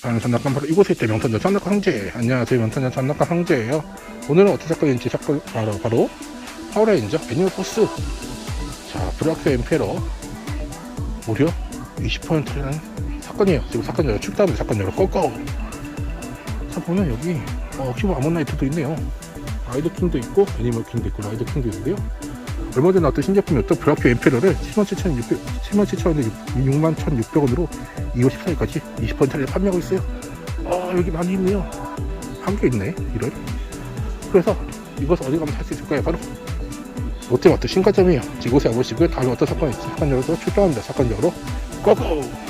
저는 전낙관 바로 이곳에 있대 명탄전. 전낙관 황제. 안녕하세요. 명탄전 전낙관 황제예요. 오늘은 어떤 사건인지 사건 바로 바로 파워레인저 애니멀 포스. 자 브라크 엠페러 무려 20%라는 사건이에요. 지금 사건 열어 출다음에 사건 열어. 꺼꺼 자 보면 여기 어, 키보 아몬나이트도 있네요. 라이더 킹도 있고 애니멀 킹도 있고 라이더 킹도 있는데요 얼마 전에 나왔던 신제품이었던 브라큐 엠페러를 77,600, 77,000원에 61,600원으로 2월 14일까지 20%를 판매하고 있어요. 아, 여기 많이 있네요. 한 개 있네, 이런. 그래서 이것을 어디 가면 살 수 있을까요? 바로 롯데마트 신가점이에요. 이곳에 와보시고요. 다음에 어떤 사건이 있을지 사건 열어서 출동합니다. 사건 열어 고고!